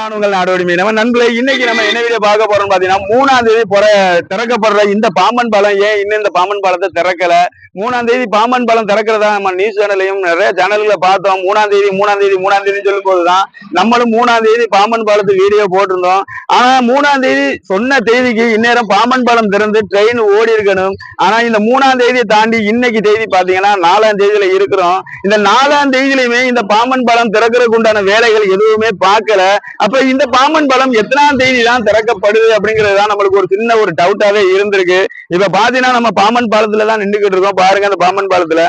நான் உங்கள் நம்ம நண்பர்களே இன்னைக்கு நம்ம என்ன வீடியோ பார்க்க போறோம்னு பாத்தீங்கன்னா மூணாம் தேதி பொற திறக்கப்படுற இந்த பாம்பன் பாலம் ஏன் இன்னும் இந்த பாம்பன் பாலத்தை திறக்கல? மூணாம் தேதி பாம்பன் பாலம் திறக்கிறதா நம்ம நியூஸ் சேனல்லையும் நிறைய சேனல்களை பார்த்தோம். மூணாம் தேதி மூணாம் தேதி மூணாம் தேதி சொல்லும் போதுதான் நம்மளும் மூணாம் தேதி பாம்பன் பாலத்து வீடியோ போட்டிருந்தோம். ஆனா மூணாம் தேதி சொன்ன தேதிக்கு இந்நேரம் பாம்பன் பாலம் திறந்து ட்ரெயின் ஓடி இருக்கணும். ஆனா இந்த மூணாம் தேதியை தாண்டி இன்னைக்கு தேதி பாத்தீங்கன்னா நாலாம் தேதியில இருக்கிறோம். இந்த நாலாம் தேதியிலுமே இந்த பாம்பன் பாலம் திறக்கிறதுக்கு உண்டான வேலைகள் எதுவுமே பார்க்கல. அப்ப இந்த பாம்பன் பாலம் எத்தனாம் தேதி தான் திறக்கப்படுது அப்படிங்கிறது தான் நம்மளுக்கு ஒரு சின்ன ஒரு டவுட்டாவே இருந்திருக்கு. இப்ப பாத்தீங்கன்னா நம்ம பாம்பன் பாலத்துலதான் நின்றுகிட்டு இருக்கோம். பாருங்க அந்த பாம்பன் பாலத்துல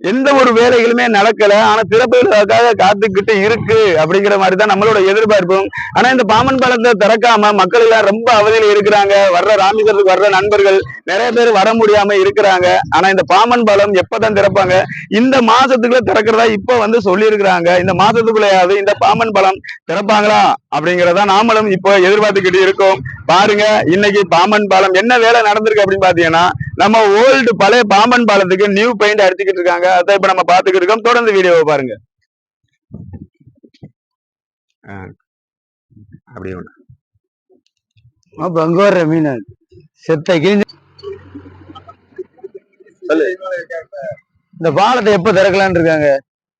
எந்த ஒரு வேலைகளுமே நடக்கல. ஆனா திறப்புகளுக்காக காத்துக்கிட்டு இருக்கு அப்படிங்கிற மாதிரி தான் நம்மளோட எதிர்பார்ப்பும். ஆனா இந்த பாம்பன் பாலத்தை திறக்காம மக்கள் எல்லாம் ரொம்ப அவதியில இருக்கிறாங்க. வர்ற ராமேஸ்வரத்துக்கு வர்ற நண்பர்கள் நிறைய பேர் வர முடியாம இருக்கிறாங்க. ஆனா இந்த பாம்பன் பாலம் எப்பதான் திறப்பாங்க? இந்த மாசத்துக்குள்ள திறக்கிறதா இப்ப வந்து சொல்லியிருக்கிறாங்க. இந்த மாசத்துக்குள்ளையாவது இந்த பாம்பன் பாலம் திறப்பாங்களா? அப்படிங்கறத நாமளும் இப்போ எதிர்பார்த்துக்கிட்டு இருக்கோம் பாருங்க இன்னைக்கு பாம்பன் பாலம் என்ன வேலை நடந்திருக்கு அப்படின்னு பாத்தீங்கன்னா நம்ம ஓல்டு பழைய பாம்பன் பாலத்துக்கு நியூ பெயிண்ட் அடிச்சுக்கிட்டு இருக்காங்க அதை இப்ப நம்ம பாத்துக்கிட்டு இருக்கோம் தொடர்ந்து வீடியோவை பாருங்க ஆ. அப்படியே ஒண்ணு. அப்ப அங்க வர்ற மீன் செத்த கிழிஞ்சு. இந்த பாலத்தை எப்ப திறக்கலாம்னு இருக்காங்க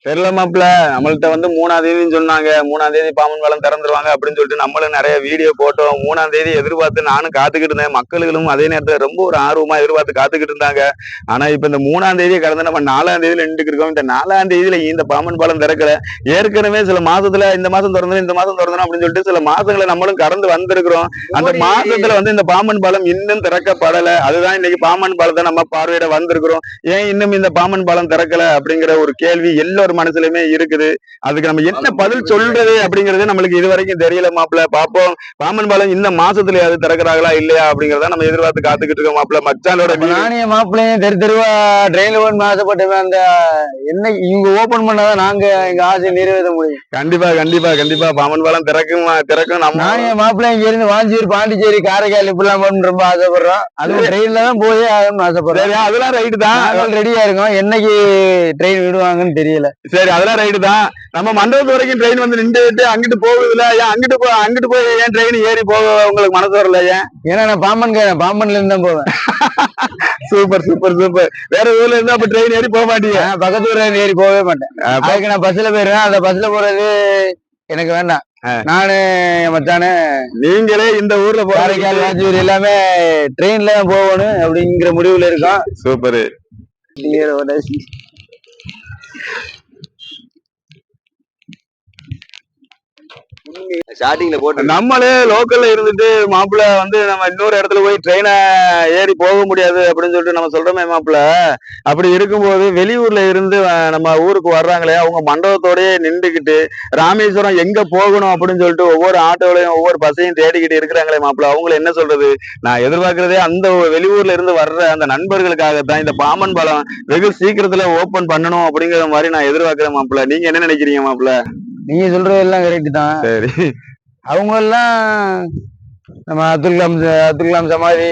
தெரியல மாப்பிள நம்மள்ட்ட வந்து மூணாம் தேதின்னு சொன்னாங்க. மூணாம் தேதி பாம்பன் பாலம் திறந்துருவாங்க அப்படின்னு சொல்லிட்டு நம்மளும் நிறைய வீடியோ போட்டோம். மூணாம் தேதி எதிர்பார்த்து நானும் காத்துக்கிட்டு இருந்தேன். மக்களும் அதே நேரத்துல ரொம்ப ஒரு ஆர்வமா எதிர்பார்த்து காத்துக்கிட்டு இருந்தாங்க. ஆனா இப்ப இந்த மூணாம் தேதியை கடந்து நம்ம நாலாம் தேதியில நின்றுட்டு இருக்கோம். இந்த நாலாம் தேதியில இந்த பாம்பன் பாலம் திறக்கல. ஏற்கனவே சில மாசத்துல இந்த மாசம் திறந்துடும் இந்த மாசம் திறந்துடும் அப்படின்னு சொல்லிட்டு சில மாசங்களை நம்மளும் கடந்து வந்திருக்கிறோம். அந்த மாசத்துல வந்து இந்த பாம்பன் பாலம் இன்னும் திறக்கப்படல. அதுதான் இன்னைக்கு பாம்பன் பாலத்தை நம்ம பார்வையிட வந்திருக்கிறோம். ஏன் இன்னும் இந்த பாம்பன் பாலம் திறக்கல அப்படிங்கிற ஒரு கேள்வி எல்லோர் மனசுலயுமே இருக்குது. அதுக்கு நம்ம என்ன பதில் சொல்றது அப்படிங்கறது நம்மளுக்கு இது வரைக்கும் தெரியல மாப்பிள. பாப்போம். பாம்பன் பாலம் இந்த மாசத்துலயாவது திறக்கிறாங்களா இல்லையா அப்படிங்கறத நம்ம எதிர்பார்த்து காத்துக்கிட்டு இருக்கோம் மாப்பிள. மச்சானோட நானே மாப்பிள்ளையும் தெரு தெருவா ட்ரெயின்ல ஓன் ஆசைப்பட்டவன் அந்த என்ன இவங்க ஓபன் பண்ணாதான் நாங்க எங்க ஆசையை நிறைவேற்ற முடியும். கண்டிப்பா கண்டிப்பா கண்டிப்பா. பாம்பன் பாலம் திறக்கும் திறக்கும் நம்ம நானே மாப்பிள்ளை இங்க இருந்து வாஞ்சியூர் பாண்டிச்சேரி காரைக்கால் இப்படிலாம் போகணும்னு ரொம்ப ஆசைப்படுறோம். அதுவும் ட்ரெயின்ல தான் போய் ஆகணும்னு ஆசைப்படுறோம். அதெல்லாம் ரைட்டு தான். ரெடியா இருக்கோம். என்னைக்கு ட்ரெயின் விடுவாங்கன்னு தெரியல. சரி அதெல்லாம் ரைட்டு தான். நம்ம மண்டபத்து வரைக்கும் ட்ரெயின் வந்து நின்றுட்டு அங்கிட்டு போகுதுல ஏன் அங்கிட்டு போ அங்கிட்டு போய் ஏன் ட்ரெயின் ஏறி போக உங்களுக்கு மனசு வரல ஏன்? ஏன்னா நான் பாம்பன் பாம்பன்ல இருந்து தான் போவேன். Super super super. வேற ஊர்ல இருந்து அப்ப ட்ரெயின் ஏறி போக மாட்டீங்க? பக்கத்து ஊர்ல ஏறி போகவே மாட்டேன். அதுக்கு நான் பஸ்ல போயிருவேன் அந்த பஸ்ல போறது எனக்கு வேண்டாம். நானு மச்சானு நீங்களே இந்த ஊர்ல காரைக்கால் வாஞ்சியூர் எல்லாமே ட்ரெயின்ல போகணும் அப்படிங்கிற முடிவுல இருக்கோம். சூப்பர். ஸ்டார்டிங்ல போட்டு நம்மளே லோக்கல்ல இருந்துட்டு மாப்பிள்ள வந்து நம்ம இன்னொரு இடத்துல போய் ட்ரெயினை ஏறி போக முடியாது அப்படின்னு சொல்லிட்டு நம்ம சொல்றோமே மாப்பிள்ள. அப்படி இருக்கும்போது வெளியூர்ல இருந்து நம்ம ஊருக்கு வர்றாங்களே அவங்க மண்டபத்தோடயே நின்றுக்கிட்டு ராமேஸ்வரம் எங்க போகணும் அப்படின்னு சொல்லிட்டு ஒவ்வொரு ஆட்டோலையும் ஒவ்வொரு பஸ்ஸையும் தேடிக்கிட்டு இருக்கிறாங்களே மாப்பிள்ள. அவங்கள என்ன சொல்றது? நான் எதிர்பார்க்கறதே அந்த வெளியூர்ல இருந்து வர்ற அந்த நண்பர்களுக்காகத்தான் இந்த பாமன் பாலம் வெகு சீக்கிரத்துல ஓபன் பண்ணணும் அப்படிங்கிற மாதிரி நான் எதிர்பார்க்கிறேன் மாப்பிள்ள. நீங்க என்ன நினைக்கிறீங்க மாப்பிள்ள? நீங்க சொல்றது எல்லாம் கரெக்ட் தான். சரி. அவங்க எல்லாம் நம்ம அப்துல் கலாம் அப்துல் கலாம் சமாதி.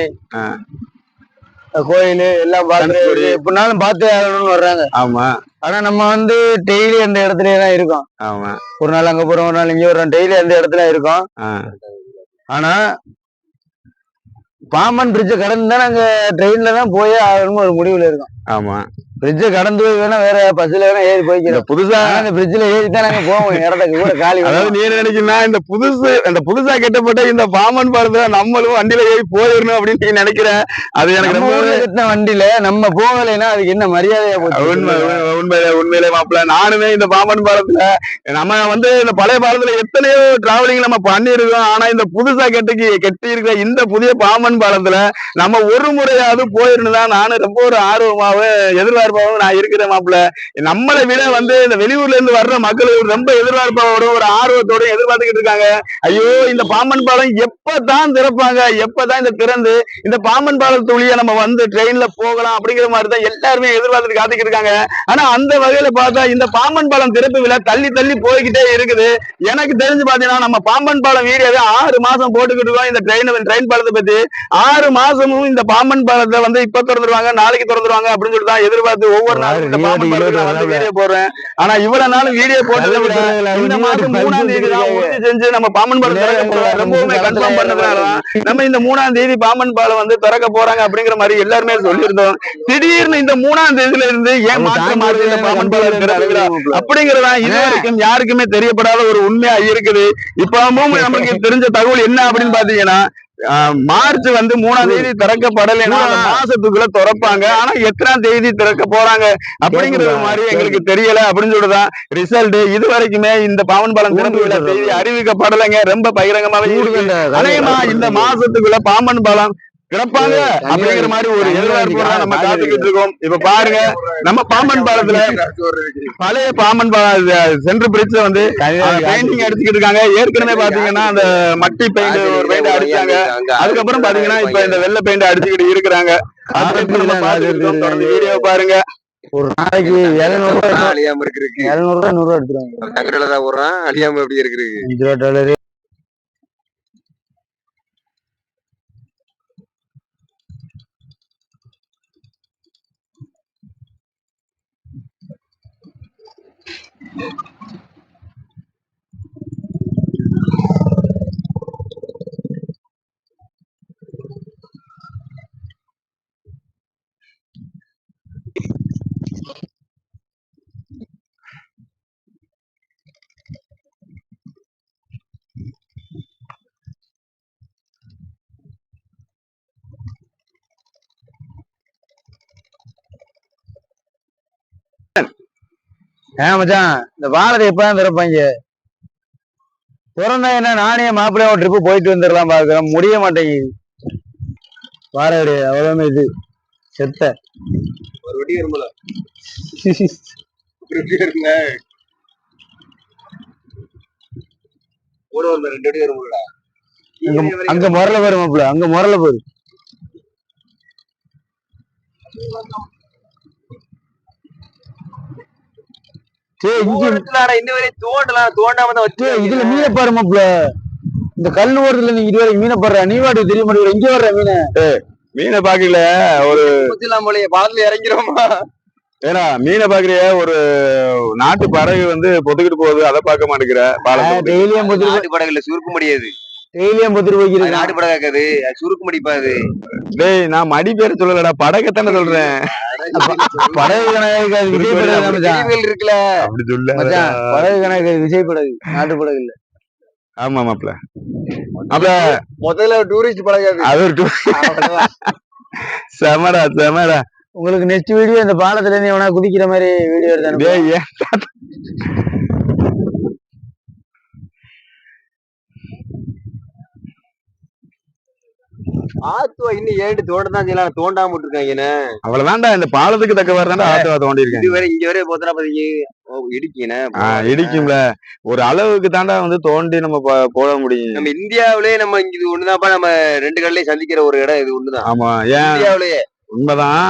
கோயில் எல்லாம் பார்த்து. எப்படினாலும் பார்த்து ஆகணும்னு வர்றாங்க. ஆமா. ஆனா நம்ம வந்து டெய்லி அந்த இடத்துலயே தான் இருக்கோம். ஆமா. ஒரு நாள் அங்க போறோம் ஒரு நாள் இங்க வரோம் டெய்லி அந்த இடத்துல இருக்கோம். ஆனா பாம்பன் பிரிட்ஜை கடந்து தான் நாங்க ட்ரெயின்ல தான் போயே ஆகணும்னு ஒரு முடிவுல இருக்கோம். ஆமா. பிரிட்ஜை கடந்து போய் வேணா வேற பஸ்ல வேணா ஏறி போய்க்கிறோம். புதுசா அந்த பிரிட்ஜ்ல ஏறி தான் நாங்க போவோம். இடத்துக்கு கூட காலி அதாவது நீ நினைக்கிறீங்கன்னா இந்த புதுசு அந்த புதுசா கட்டப்பட்ட இந்த பாமன் பாலத்துல நம்மளும் வண்டியில ஏறி போயிடணும் அப்படின்னு நீ நினைக்கிற அது எனக்கு ரொம்ப கட்டின வண்டியில நம்ம போகலைன்னா அதுக்கு என்ன மரியாதையா போச்சு உண்மை உண்மை- உண்மையிலே உண்மையிலே மாப்பிள்ள. நானுமே இந்த பாம்பன் பாலத்துல நம்ம வந்து இந்த பழைய பாலத்துல எத்தனையோ டிராவலிங் நம்ம பண்ணியிருக்கோம். ஆனா இந்த புதுசா கெட்டுக்கு கெட்டி இருக்கிற இந்த புதிய பாம்பன் பாலத்துல நம்ம ஒரு முறையாவது போயிருந்து தான் நானும் ரொம்ப ஒரு ஆர்வமாவும் எதிர்பார்ப்பாகவும் நான் இருக்கிறேன் மாப்பிள்ள. நம்மளை விட வந்து இந்த வெளியூர்ல இருந்து வர்ற மக்கள் ரொம்ப எதிர்பார்ப்போட ஒரு ஆர்வத்தோட எதிர்பார்த்துக்கிட்டு இருக்காங்க. ஐயோ இந்த பாம்பன் பாலம் எப்பதான் திறப்பாங்க? எப்பதான் இந்த திறந்து இந்த பாம்பன் பாலம் வழியா நம்ம வந்து ட்ரெயின்ல போகலாம் அப்படிங்கிற மாதிரி தான் எல்லாருமே எதிர்பார்த்துட்டு காத்துக்கிட்டு இருக்காங்க. ஆனா அந்த வகையில பார்த்தா இந்த பாம்பன் பாலம் திறப்பு விழா தள்ளி தள்ளி போய்கிட்டே இருக்குது. எனக்கு தெரிஞ்சு பாத்தீங்கன்னா நம்ம பாம்பன் பாலம் வீடியோவே ஆறு மாசம் போட்டுக்கிட்டு இருக்கோம் இந்த ட்ரெயின் ட்ரெயின் பாலத்தை பத்தி. ஆறு மாசமும் இந்த பாம்பன் பாலத்தை வந்து இப்ப திறந்துருவாங்க நாளைக்கு திறந்துருவாங்க அப்படின்னு சொல்லிட்டு தான் எதிர்பார்த்து பார்த்து ஒவ்வொரு நாளும். வீடியோ போடுறேன். ஆனா இவ்வளவு நாளும் வீடியோ போட்டதை விட இந்த மாசம் மூணாம் தேதி தான் உறுதி செஞ்சு நம்ம பாம்பன் பாலம் ரொம்பவுமே கன்ஃபார்ம் பண்ணதுனாலதான் நம்ம இந்த மூணாம் தேதி பாம்பன் பாலம் வந்து திறக்க போறாங்க அப்படிங்கிற மாதிரி எல்லாருமே சொல்லியிருந்தோம். திடீர்னு இந்த மூணாம் தேதியில இருந்து ஏன் மாற்ற மாறுது இந்த பாம்பன் பாலம் அப்படிங்கறதா இது வரைக்கும் யாருக்குமே தெரியப்படாத ஒரு உண்மையா இருக்குது. இப்பவும் நமக்கு தெரிஞ்ச தகவல் என்ன அப்படின்னு பாத்தீங்கன்னா மார்ச் வந்து மூணாம் தேதி திறக்கப்படலைன்னா மாசத்துக்குள்ள திறப்பாங்க. ஆனா எத்தனாம் தேதி திறக்க போறாங்க அப்படிங்கறது மாதிரி எங்களுக்கு தெரியல அப்படின்னு சொல்லிதான் ரிசல்ட் இது வரைக்குமே இந்த பாவன் பாலம் திறந்து விழா செய்தி அறிவிக்கப்படலைங்க. ரொம்ப பகிரங்கமாவே அநேகமா இந்த மாசத்துக்குள்ள பாம்பன் பாலம் திறப்பாங்க அப்படிங்கிற மாதிரி ஒரு எதிர்பார்ப்போட நம்ம காத்துக்கிட்டு இருக்கோம். இப்ப பாருங்க நம்ம பாம்பன் பாலத்துல பழைய பாம்பன் பாலம் சென்ட்ரல் பிரிட்ஜ் வந்து பெயிண்டிங் அடிச்சுக்கிட்டு இருக்காங்க. ஏற்கனவே பாத்தீங்கன்னா அந்த மட்டி பெயிண்ட் ஒரு பெயிண்ட் அடிச்சாங்க. அதுக்கப்புறம் பாத்தீங்கன்னா இப்ப இந்த வெள்ளை பெயிண்ட் அடிச்சுக்கிட்டு இருக்கிறாங்க. வீடியோ பாருங்க. ஒரு நாளைக்கு எழுநூறு ரூபாய் அழியாம இருக்கிறதுக்கு எழுநூறு ரூபாய் நூறு ரூபாய் எடுத்துருவாங்க. அழியாம எப்படி இருக்கிறதுக்கு Gracias. ஏன் மச்சான்? இந்த பாலத்தை எப்பதான் திறப்பாங்க? திறந்தா என்ன நானே மாப்பிள்ளைய ஒரு ட்ரிப்பு போயிட்டு வந்துடலாம் பாக்குறேன் முடிய மாட்டேங்குது. பாரடி அவ்வளவுமே இது. செத்த. ஒரு வட்டி வரும்போல ரெண்டு வட்டி வரும்போலடா அங்க முரல மாப்பிள்ள. அங்க முரல பாரு சரி இங்க இந்த வரை தோண்டலாம் தோண்டாம தான் வச்சு டேய், இதுல மீனை பாரு. இந்த கல் ஓரத்துல நீ இது வரைக்கும் மீனை பாடுற நீ வாட்டு தெரிய மாட்டேங்கிற எங்க வர்ற மீனை. மீனை பாக்கல ஒரு பாலத்துல இறங்கிறோமா ஏன்னா மீனை பாக்குறிய ஒரு நாட்டு பறவை வந்து பொத்துக்கிட்டு போகுது. அதை பார்க்க மாட்டேங்கிற டெய்லியும் நாட்டு படகுல சுருக்க முடியாது. டெய்லியும் பொத்துரு அது போய்க்கிறேன் நாட்டு படகாக்காது அது சுருக்க முடிப்பாது. டேய் நான் மடி பேர் சொல்லலடா படகத்தானே சொல்றேன். படகு கணக்கு விஜய் படகு இருக்குல்ல அப்படி சொல்ல படகு கணக்கு விஜய் படகு நாட்டு படகு இல்ல. ஆமா மாப்ள மாப்ள முதல்ல டூரிஸ்ட் படகாது அது ஒரு. செமடா செமடா. உங்களுக்கு நெக்ஸ்ட் வீடியோ இந்த பாலத்துல இருந்து எவனா குதிக்கிற மாதிரி வீடியோ எடுத்து அனுப்பு. டேய் ஏன் ஆத்துவா இன்னும் ஏண்டு தோண்ட தான் செய்யலாம் தோண்டாம விட்டுருக்காங்க அவ்வளவுதான்டா இந்த பாலத்துக்கு தக்க தான்டா ஆட்டோ தோண்டி இருக்கேன் இது வரை இங்க வரை போத்தனா பாத்தீங்க இடிக்கும்ல. ஒரு அளவுக்கு தாண்டா வந்து தோண்டி நம்ம போட முடியும். நம்ம இந்தியாவிலேயே நம்ம இங்க இது ஒண்ணுதான்ப்பா நம்ம ரெண்டு கடலையும் சந்திக்கிற ஒரு இடம் இது ஒண்ணுதான். ஆமா ஏன்? இந்தியாவிலேயே உண்மைதான்?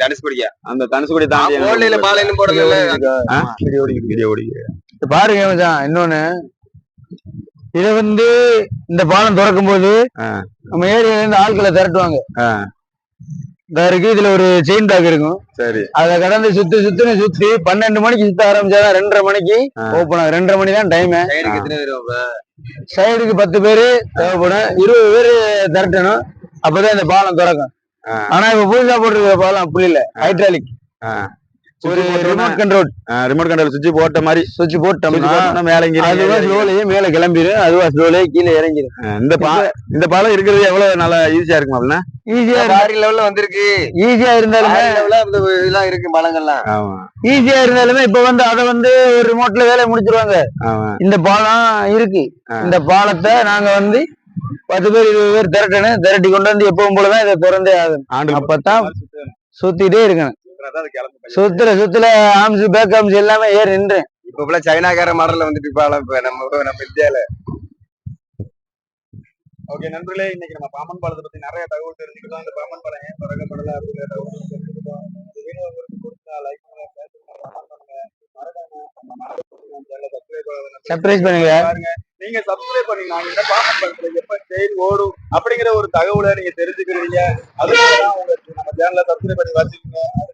தனுஷ்கோடியா அந்த தனுசுக்குடி தாண்டி பாருங்க இன்னொன்னு இத வந்து இந்த பாலம் திறக்கும் போது. நம்ம ஏரியால இருந்து ஆட்களை திரட்டுவாங்க. இருக்கு இதுல ஒரு செயின் டாக் இருக்கும். சரி. அதை கடந்து சுத்தி சுத்தினு சுத்தி பன்னெண்டு மணிக்கு சுத்த ஆரம்பிச்சாதான் ரெண்டரை மணிக்கு. ஓப்பன் ஆகும். ரெண்டரை மணி தான் டைம் சைடுக்கு பத்து பேரு தேவைப்படும். இருபது பேரு திரட்டணும். அப்பதான் இந்த பாலம் திறக்கும். ஆனா இப்ப புதுசா போட்டிருக்கிற பாலம் அப்படி இல்ல. ஹைட்ராலிக். ஒரு ரிமோட் கண்ட்ரோல் ரிமோட் கண்ட்ரோல் சுவிட்ச் போட்ட மாதிரி சுவிட்ச் போட்டோம்னா மேல அதுவா ஸ்லோலயே மேல கிளம்பிடும் அதுவா ஸ்லோலயே கீழே இறங்கிடும் இந்த பா இந்த பாலம் இருக்கிறது எவ்வளவு நல்லா ஈஸியா இருக்குமா அப்படின்னா? ஈஸியா லாரி லெவல்ல வந்திருக்கு. ஈஸியா இருந்தாலுமே இதெல்லாம் இருக்கு பழங்கள்லாம். ஆமா. ஈஸியா இருந்தாலுமே இப்ப வந்து அத வந்து ஒரு ரிமோட்ல வேலையை முடிச்சிருவாங்க. இந்த பாலம் இருக்கு. இந்த பாலத்தை நாங்க வந்து பத்து பேர் இருபது பேர் திரட்டணும். திரட்டி கொண்டு வந்து எப்பவும் போலதான் இதை திறந்தே ஆகணும். ஆண்டு அப்பதான் சுத்திட்டே இருக்கணும். சுத்துல சுத்துல ஆம்ஸ் பேக் ஆம்ஸ் எல்லாமே ஏறி நின்று. இப்ப ஃபுல்லா சைனாக்கார மாடல்ல வந்துட்டு இப்ப நம்ம நம்ம இந்தியால. ஓகே நண்பர்களே இன்னைக்கு நம்ம பாம்பன் பாலத்தை பத்தி நிறைய தகவல் தெரிஞ்சுக்கிட்டோம். இந்த பாம்பன் பாலம் ஏன் திறக்கப்படல அப்படிங்கிற தகவல் தெரிஞ்சுக்கிட்டோம். லைக் சர்ப்ரைஸ் பண்ணுங்க நீங்க சப்ஸ்கிரைப் பண்ணீங்கன்னா இந்த பாம்பன் பாலத்துல எப்ப ட்ரெயின் ஓடும் அப்படிங்கிற ஒரு தகவலை நீங்க தெரிஞ்சுக்கிறீங்க. அதுக்காக தான் உங்களுக்கு நம்ம சேனலை சப்ஸ்கிரைப் பண்ணி வச்சுக்கோங்க.